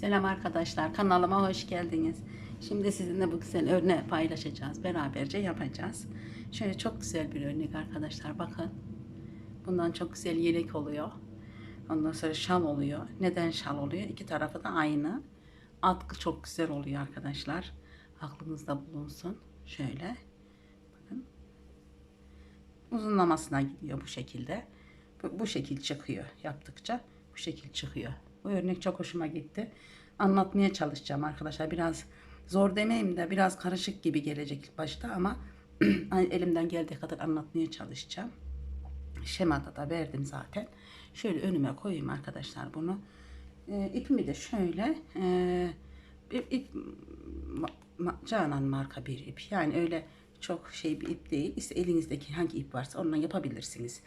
Selam arkadaşlar kanalıma hoş geldiniz. Şimdi sizinle bu güzel örneği paylaşacağız. Beraberce yapacağız. Şöyle çok güzel bir örnek arkadaşlar bakın. Bundan çok güzel yelek oluyor. Ondan sonra şal oluyor. Neden şal oluyor? İki tarafı da aynı. Atkı çok güzel oluyor arkadaşlar. Aklınızda bulunsun. Şöyle. Bakın. Uzunlamasına gidiyor bu şekilde. Bu, bu şekil çıkıyor yaptıkça. Bu şekil çıkıyor. Bu örnek çok hoşuma gitti. Anlatmaya çalışacağım arkadaşlar. Biraz zor demeyeyim de biraz karışık gibi gelecek ilk başta ama elimden geldiği kadar anlatmaya çalışacağım. Şemada da verdim zaten. Şöyle önüme koyayım arkadaşlar bunu. E, ipimi de şöyle e, bir ip ma, ma- Canan marka bir ip. Yani öyle çok şey bir ip değil. İşte elinizdeki hangi ip varsa ondan yapabilirsiniz.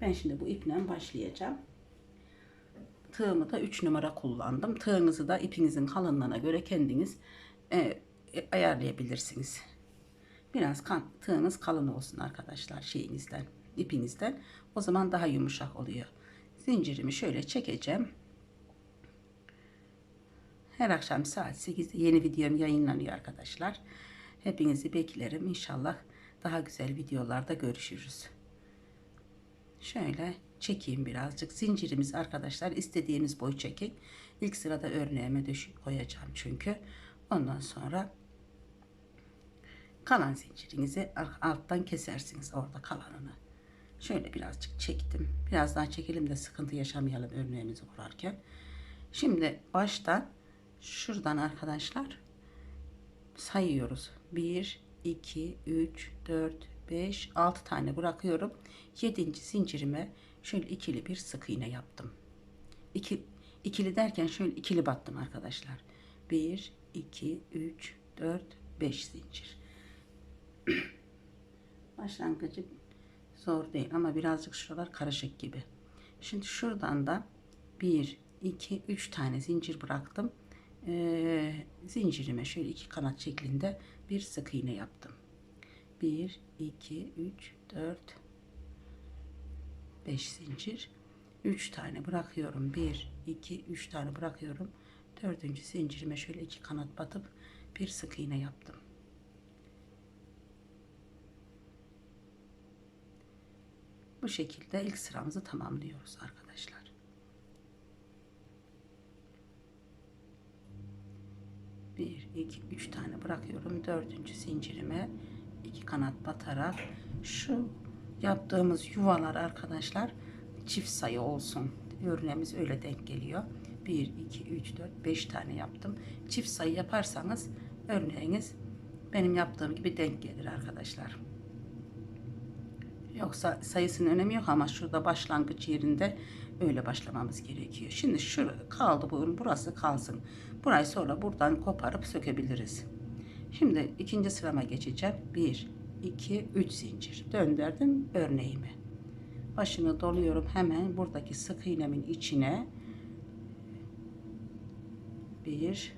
Ben şimdi bu iple başlayacağım. Tığımı da 3 numara kullandım. Tığınızı da ipinizin kalınlığına göre kendiniz e, e, ayarlayabilirsiniz. Biraz kan, tığınız kalın olsun arkadaşlar şeyinizden, ipinizden. O zaman daha yumuşak oluyor. Zincirimi şöyle çekeceğim. Her akşam saat 8'de yeni videom yayınlanıyor arkadaşlar. Hepinizi beklerim. İnşallah daha güzel videolarda görüşürüz. Şöyle çekeyim birazcık. Zincirimizi arkadaşlar istediğiniz boy çekin. İlk sırada örneğime düşük koyacağım çünkü. Ondan sonra kalan zincirinizi alttan kesersiniz orada kalanını. Şöyle birazcık çektim. Biraz daha çekelim de sıkıntı yaşamayalım örneğimizi kurarken. Şimdi baştan şuradan arkadaşlar sayıyoruz. 1, 2, 3, 4, 5, 6 tane bırakıyorum. 7. zincirime şöyle ikili bir sık iğne yaptım. İki, ikili derken şöyle ikili battım arkadaşlar. 1, 2, 3, 4, 5 zincir. Başlangıcı zor değil ama birazcık şuralar karışık gibi. Şimdi şuradan da 1, 2, 3 tane zincir bıraktım. Ee, zincirime şöyle iki kanat şeklinde bir sık iğne yaptım. 1, 2, 3, 4, 5 zincir. 3 tane bırakıyorum. 1, 2, 3 tane bırakıyorum. Dördüncü zincirime şöyle iki kanat batıp bir sık iğne yaptım. Bu şekilde ilk sıramızı tamamlıyoruz arkadaşlar. Bir, iki, üç tane bırakıyorum. Dördüncü zincirime iki kanat batarak şu yaptığımız yuvalar arkadaşlar çift sayı olsun. Örneğimiz öyle denk geliyor. 1, 2, 3, 4, 5 tane yaptım. Çift sayı yaparsanız örneğiniz benim yaptığım gibi denk gelir arkadaşlar. Yoksa sayısının önemi yok ama şurada başlangıç yerinde öyle başlamamız gerekiyor. Şimdi şu kaldı bu burası kalsın. Burayı sonra buradan koparıp sökebiliriz. Şimdi ikinci sırama geçeceğim. 1, 2, 3 zincir. Döndürdüm örneğimi. Başını doluyorum hemen buradaki sık iğnemin içine. 1,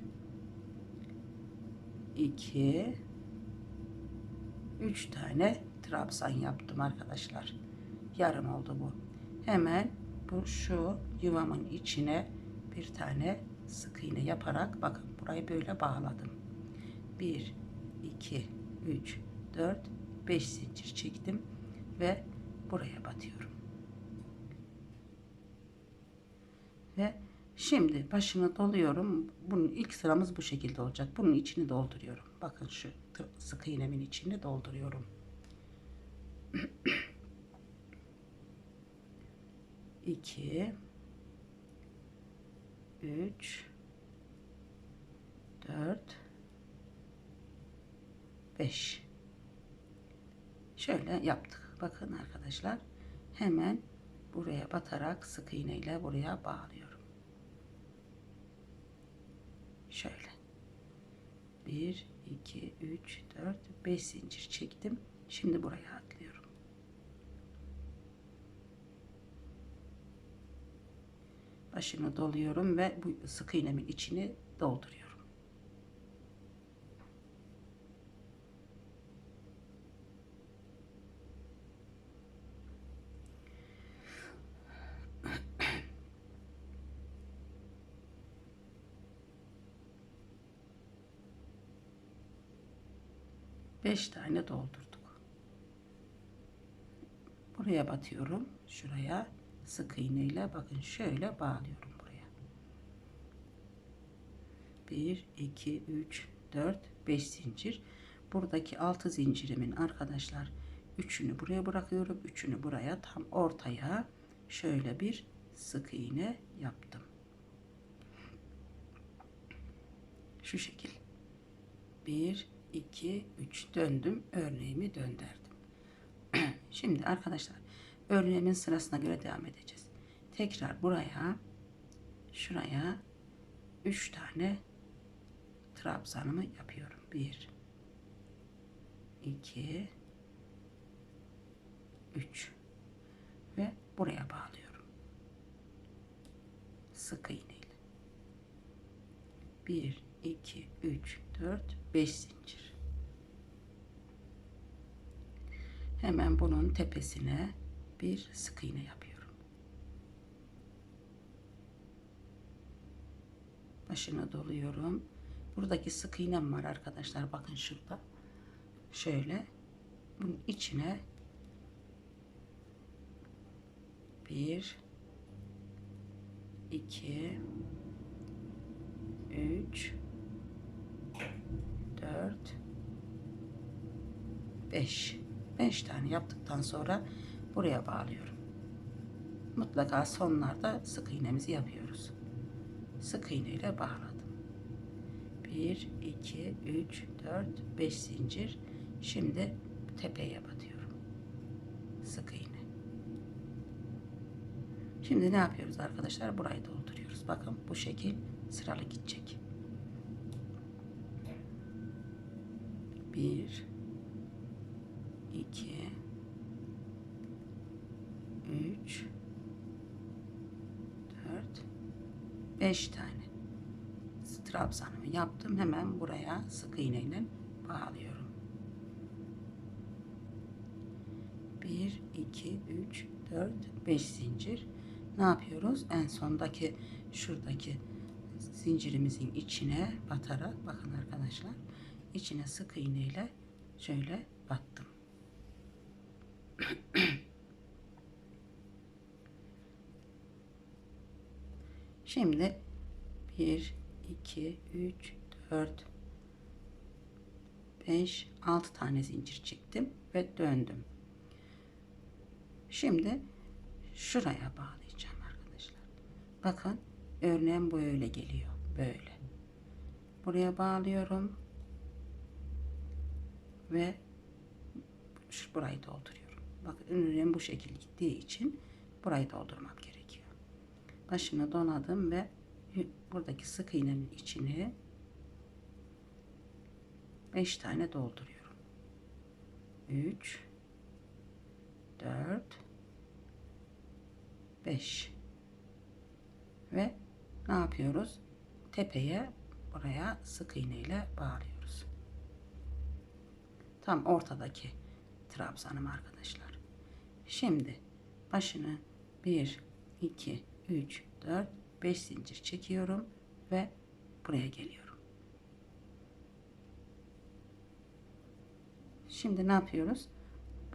2, 3 tane trabzan yaptım arkadaşlar. Yarım oldu bu. Hemen bu şu yuvamın içine bir tane sık iğne yaparak bakın burayı böyle bağladım. 1 2 3 4 5 zincir çektim ve buraya batıyorum. Ve şimdi başını doluyorum. Bunun ilk sıramız bu şekilde olacak. Bunun içini dolduruyorum. Bakın şu sık iğnemin içini dolduruyorum. 2 3 4 5 şöyle yaptık. Bakın arkadaşlar hemen buraya batarak sık iğne ile buraya bağlıyorum. Şöyle. 1 2 3 4 5 zincir çektim. Şimdi buraya atlıyorum. Başını doluyorum ve bu sık iğnemin içini dolduruyorum. 5 tane doldurduk. Buraya batıyorum. Şuraya sık iğne ile bakın şöyle bağlıyorum buraya. 1 2 3 4 5 zincir. Buradaki 6 zincirimin arkadaşlar üçünü buraya bırakıyorum. Üçünü buraya tam ortaya şöyle bir sık iğne yaptım. Şu şekil. 1 2 3 döndüm. Örneğimi döndürdüm. Şimdi arkadaşlar örneğimin sırasına göre devam edeceğiz. Tekrar buraya şuraya 3 tane trabzanımı yapıyorum. 1 2 3 ve buraya bağlıyorum. Sık iğneyle. 1 2 3 4 5 zincir. Bunun tepesine bir sık iğne yapıyorum. Başına doluyorum. Buradaki sık iğnem var arkadaşlar. Bakın şurada. Şöyle bunun içine bir iki üç dört beş 5 tane yaptıktan sonra buraya bağlıyorum. Mutlaka sonlarda sık iğnemizi yapıyoruz. Sık iğne ile bağladım. 1 2 3 4 5 zincir. Şimdi tepeye batıyorum. Sık iğne. Şimdi ne yapıyoruz arkadaşlar? Burayı dolduruyoruz. Bakın bu şekil sıralı gidecek. 1 2 3 4 5 tane trabzanımı yaptım. Hemen buraya sık iğneyle bağlıyorum. 1 2 3 4 5 zincir. Ne yapıyoruz? En sondaki şuradaki zincirimizin içine batarak bakın arkadaşlar içine sık iğneyle şöyle battım. Şimdi 1 2 3 4 5 6 tane zincir çektim ve döndüm. Şimdi şuraya bağlayacağım arkadaşlar. Bakın örneğin böyle geliyor. Böyle. Buraya bağlıyorum. Ve şu burayı dolduruyorum. Bakın örneğin bu şekilde gittiği için burayı doldurmam gerekiyor. Başını donadım ve buradaki sık iğnenin içine 5 tane dolduruyorum. 3 4 5 ve ne yapıyoruz? Tepeye buraya sık iğne ile bağlıyoruz. Tam ortadaki trabzanım arkadaşlar. Şimdi başını 1 2 3 4 5 zincir çekiyorum ve buraya geliyorum. Şimdi ne yapıyoruz?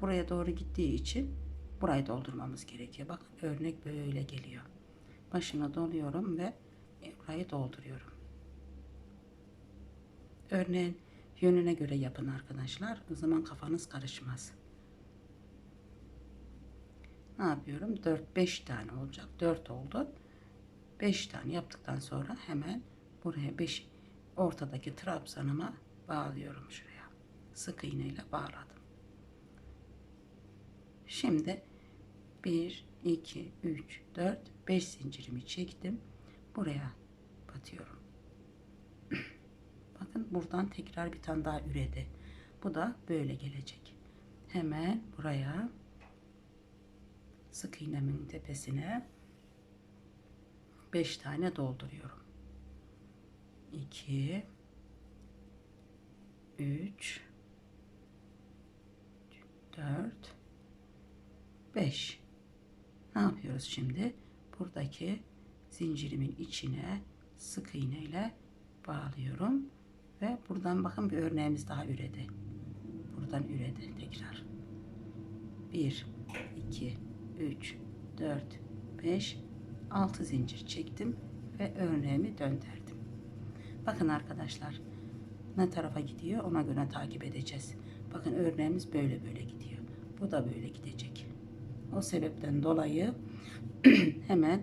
Buraya doğru gittiği için burayı doldurmamız gerekiyor. Bakın örnek böyle geliyor. Başına doluyorum ve burayı dolduruyorum. Örneğin yönüne göre yapın arkadaşlar. O zaman kafanız karışmaz. Ne yapıyorum? 4-5 tane olacak. 4 oldu. 5 tane yaptıktan sonra hemen buraya 5 ortadaki trabzanıma bağlıyorum şuraya. Sık iğne ile bağladım. Şimdi 1 2 3 4 5 zincirimi çektim. Buraya batıyorum. Bakın buradan tekrar bir tane daha üredi. Bu da böyle gelecek. Hemen buraya sık iğnemin tepesine 5 tane dolduruyorum. 2 3 4 5 Ne yapıyoruz şimdi? Buradaki zincirimin içine sık iğne ile bağlıyorum ve buradan bakın bir örneğimiz daha üredi. buradan üredi tekrar. 1 2 3 4 5 6 zincir çektim ve örneğimi döndürdüm. Bakın arkadaşlar ne tarafa gidiyor ona göre takip edeceğiz. Bakın örneğimiz böyle böyle gidiyor. Bu da böyle gidecek. O sebepten dolayı hemen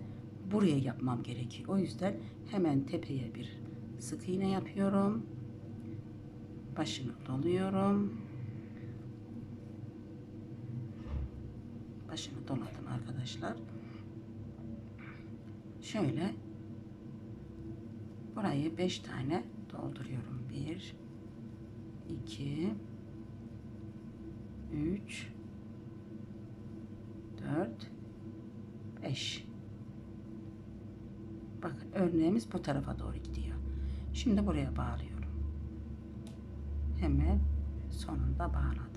buraya yapmam gerekiyor. O yüzden hemen tepeye bir sık iğne yapıyorum. Başını doluyorum. Başını doladım arkadaşlar. Şöyle burayı 5 tane dolduruyorum. 1 2 3 4 5 Bakın örneğimiz bu tarafa doğru gidiyor. Şimdi buraya bağlıyorum. Hemen sonunda bağladım.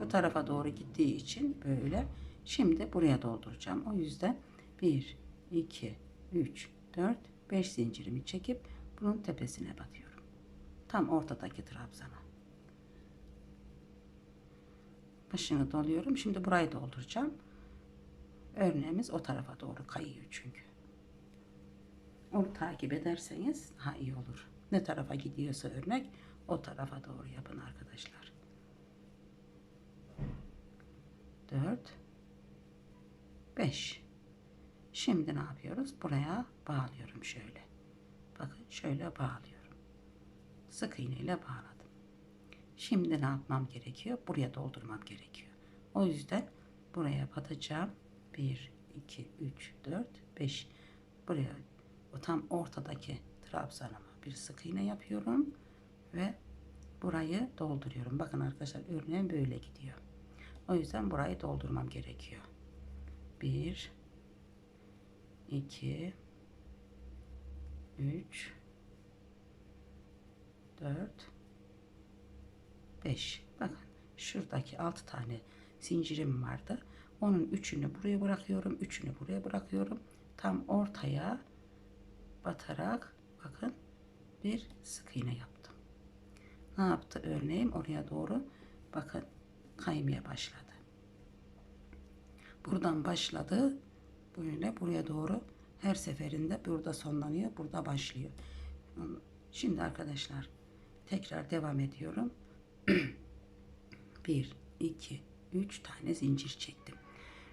Bu tarafa doğru gittiği için böyle. Şimdi buraya dolduracağım. O yüzden 1, 2, 3, 4, 5 zincirimi çekip bunun tepesine batıyorum. Tam ortadaki trabzana. Başını doluyorum. Şimdi burayı dolduracağım. Örneğimiz o tarafa doğru kayıyor çünkü. Onu takip ederseniz daha iyi olur. Ne tarafa gidiyorsa örnek o tarafa doğru yapın arkadaşlar. 4 5 Şimdi ne yapıyoruz? Buraya bağlıyorum şöyle. Bakın şöyle bağlıyorum. Sık iğneyle bağladım. Şimdi ne yapmam gerekiyor? Buraya doldurmam gerekiyor. O yüzden buraya batacağım. 1, 2, 3, 4, 5. Buraya o tam ortadaki trabzanıma bir sık iğne yapıyorum ve burayı dolduruyorum. Bakın arkadaşlar örneğin böyle gidiyor. O yüzden burayı doldurmam gerekiyor. 1 2 3 4 5 bakın şuradaki 6 tane zincirim vardı. Onun üçünü buraya bırakıyorum. Üçünü buraya bırakıyorum. Tam ortaya batarak bakın bir sık iğne yaptım. Ne yaptı örneğim oraya doğru bakın kaymaya başladı. Buradan başladı. Böyle buraya doğru her seferinde burada sonlanıyor. Burada başlıyor. Şimdi arkadaşlar tekrar devam ediyorum. 1, 2, 3 tane zincir çektim.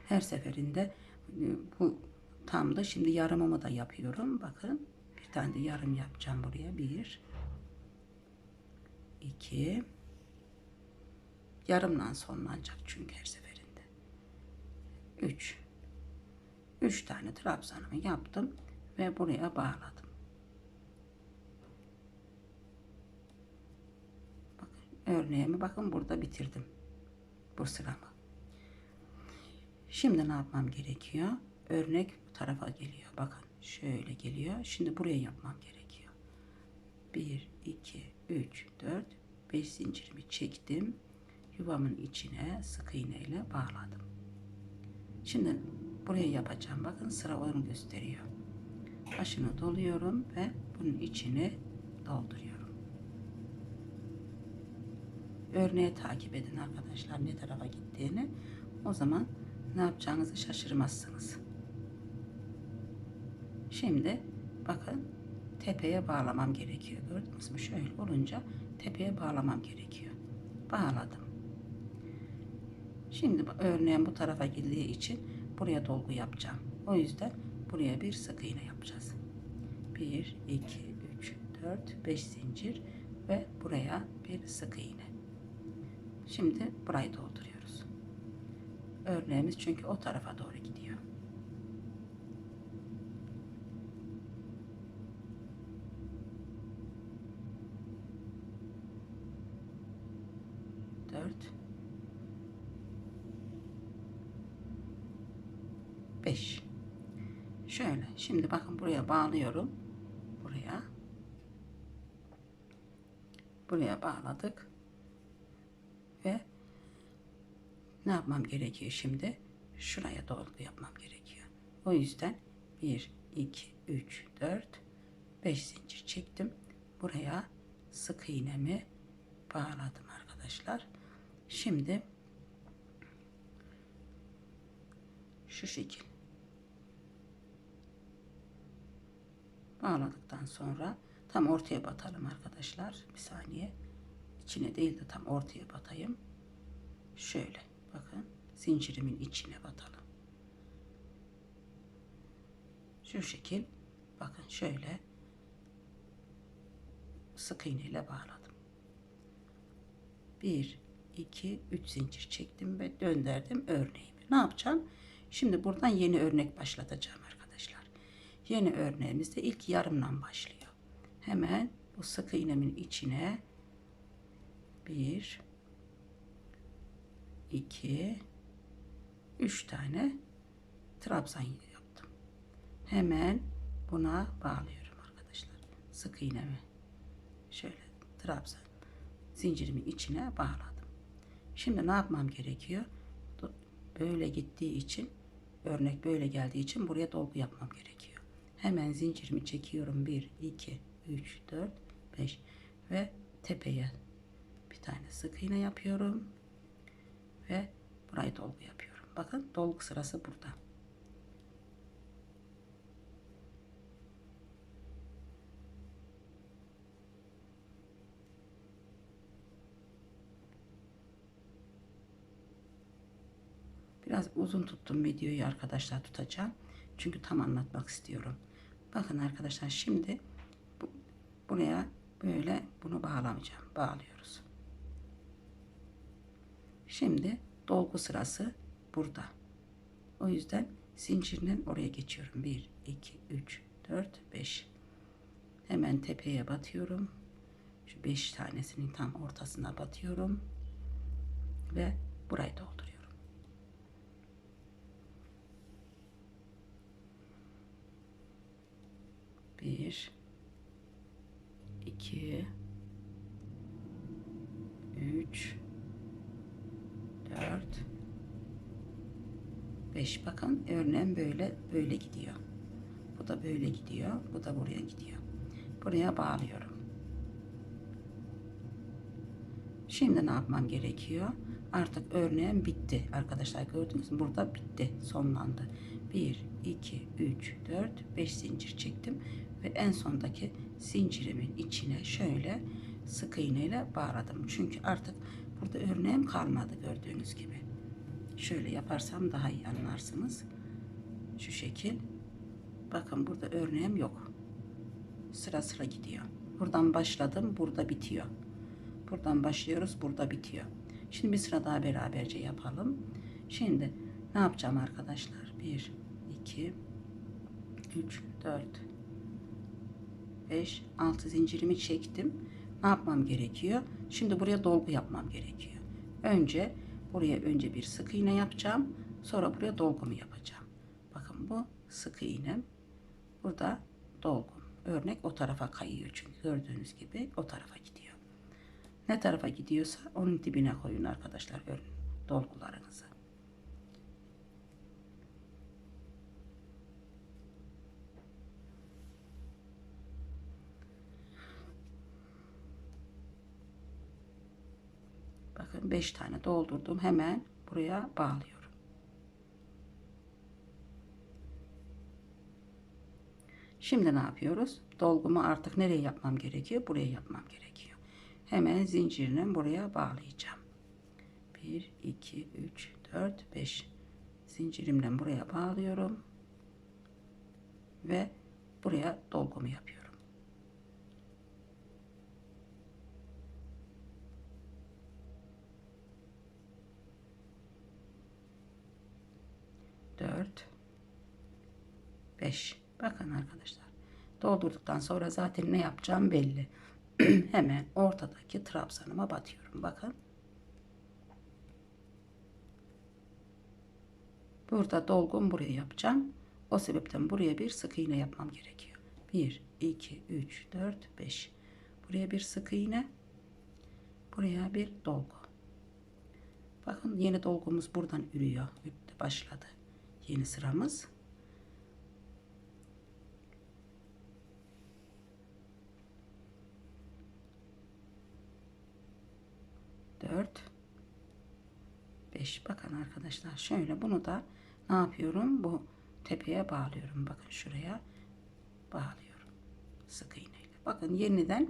Her seferinde e, bu tam da şimdi yarımımı da yapıyorum. Bakın bir tane de yarım yapacağım buraya. 1, 2, yarımdan sonlanacak çünkü her seferinde. 3 3 tane trabzanımı yaptım ve buraya bağladım. Bakın örneğimi bakın burada bitirdim. Bu sıramı. Şimdi ne yapmam gerekiyor? Örnek bu tarafa geliyor. Bakın şöyle geliyor. Şimdi buraya yapmam gerekiyor. 1 2 3 4 5 zincirimi çektim. Yuvamın içine sık iğneyle bağladım. Şimdi buraya yapacağım. Bakın sıra onu gösteriyor. Başını doluyorum ve bunun içini dolduruyorum. Örneği takip edin arkadaşlar ne tarafa gittiğini. O zaman ne yapacağınızı şaşırmazsınız. Şimdi bakın tepeye bağlamam gerekiyor. Gördünüz mü? Şöyle olunca tepeye bağlamam gerekiyor. Bağladım. Şimdi örneğin bu tarafa girdiği için buraya dolgu yapacağım. O yüzden buraya bir sık iğne yapacağız. 1, 2, 3, 4, 5 zincir ve buraya bir sık iğne. Şimdi burayı dolduruyoruz. Örneğimiz çünkü o tarafa doğru gidiyor. Dört, 5 şöyle şimdi bakın buraya bağlıyorum. Buraya. Buraya bağladık. Ve ne yapmam gerekiyor şimdi? Şuraya doğru yapmam gerekiyor. O yüzden 1 2 3 4 5 zincir çektim. Buraya sık iğnemi bağladım arkadaşlar. Şimdi şu şekil bağladıktan sonra tam ortaya batalım arkadaşlar. Bir saniye. İçine değil de tam ortaya batayım. Şöyle bakın zincirimin içine batalım. Şu şekil bakın şöyle sık iğne ile bağladım. 1 2 3 zincir çektim ve döndürdüm örneğimi. Ne yapacağım? Şimdi buradan yeni örnek başlatacağım arkadaşlar. Yeni örneğimizde ilk yarımdan başlıyor. Hemen bu sık iğnemin içine 1 2 3 tane trabzan yaptım. Hemen buna bağlıyorum arkadaşlar. Sık iğnemi şöyle trabzan zincirimin içine bağladım. Şimdi ne yapmam gerekiyor? Böyle gittiği için örnek böyle geldiği için buraya dolgu yapmam gerekiyor. Hemen zincirimi çekiyorum. 1 2 3 4 5 ve tepeye bir tane sık iğne yapıyorum ve burayı dolgu yapıyorum. Bakın dolgu sırası burada. Biraz uzun tuttum videoyu arkadaşlar tutacağım. Çünkü tam anlatmak istiyorum. Bakın arkadaşlar şimdi bu, buraya böyle bunu bağlamayacağım. Bağlıyoruz. Şimdi dolgu sırası burada. O yüzden zincirinin oraya geçiyorum. 1, 2, 3, 4, 5. Hemen tepeye batıyorum. Şu 5 tanesinin tam ortasına batıyorum. Ve burayı dolduruyorum. 2 3 4 5 bakın örneğin böyle böyle gidiyor. Bu da böyle gidiyor. Bu da buraya gidiyor. Buraya bağlıyorum. Şimdi ne yapmam gerekiyor? Artık örneğin bitti. Arkadaşlar gördünüz mü? Burada bitti. Sonlandı. 1, 2, 3, 4, 5 zincir çektim. Ve en sondaki zincirimin içine şöyle sık iğne ile bağladım. Çünkü artık burada örneğim kalmadı gördüğünüz gibi. Şöyle yaparsam daha iyi anlarsınız. Şu şekil. Bakın burada örneğim yok. Sıra sıra gidiyor. Buradan başladım, burada bitiyor. Buradan başlıyoruz, burada bitiyor. Şimdi bir sıra daha beraberce yapalım. Şimdi ne yapacağım arkadaşlar? 1, 2, 3, 4, 5, 6 zincirimi çektim. Ne yapmam gerekiyor? Şimdi buraya dolgu yapmam gerekiyor. Önce buraya önce bir sık iğne yapacağım. Sonra buraya dolgumu yapacağım. Bakın bu sık iğnem. Burada dolgum. Örnek o tarafa kayıyor çünkü gördüğünüz gibi o tarafa gidiyor. Ne tarafa gidiyorsa onun dibine koyun arkadaşlar dolgularınızı. Bakın 5 tane doldurdum. Hemen buraya bağlıyorum. Şimdi ne yapıyoruz? Dolgumu artık nereye yapmam gerekiyor? Buraya yapmam gerekiyor. Hemen zincirini buraya bağlayacağım. 1, 2, 3, 4, 5 zincirimle buraya bağlıyorum. Ve buraya dolgumu yapıyorum. 4 5 bakın arkadaşlar doldurduktan sonra zaten ne yapacağım belli. Hemen ortadaki trabzanıma batıyorum bakın. Burada dolgum buraya yapacağım. O sebepten buraya bir sık iğne yapmam gerekiyor. 1 2 3 4 5 buraya bir sık iğne buraya bir dolgu. Bakın yeni dolgumuz buradan ürüyor. Başladı. Yeni sıramız. 4 5 bakın arkadaşlar şöyle bunu da ne yapıyorum? Bu tepeye bağlıyorum. Bakın şuraya bağlıyorum. Sık iğneyle. Bakın yeniden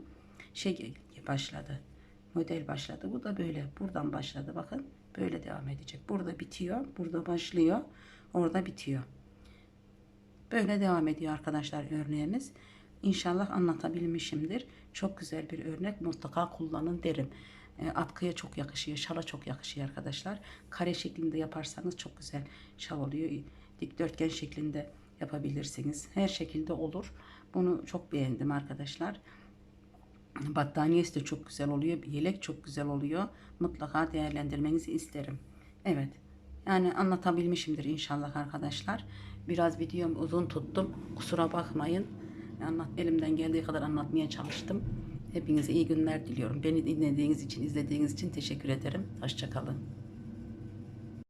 şey başladı. Model başladı. Bu da böyle. Buradan başladı. Bakın böyle devam edecek. Burada bitiyor. Burada başlıyor. Orada bitiyor. Böyle devam ediyor arkadaşlar örneğimiz. İnşallah anlatabilmişimdir. Çok güzel bir örnek. Mutlaka kullanın derim e, atkıya çok yakışıyor şala çok yakışıyor arkadaşlar. Kare şeklinde yaparsanız çok güzel şal oluyor. Dikdörtgen şeklinde yapabilirsiniz. Her şekilde olur. Bunu çok beğendim arkadaşlar. Battaniyesi de çok güzel oluyor yelek çok güzel oluyor. Mutlaka değerlendirmenizi isterim. Evet yani anlatabilmişimdir inşallah arkadaşlar. Biraz videom uzun tuttum. Kusura bakmayın. Anlat elimden geldiği kadar anlatmaya çalıştım hepinize iyi günler diliyorum. Beni dinlediğiniz için izlediğiniz için teşekkür ederim. Hoşçakalın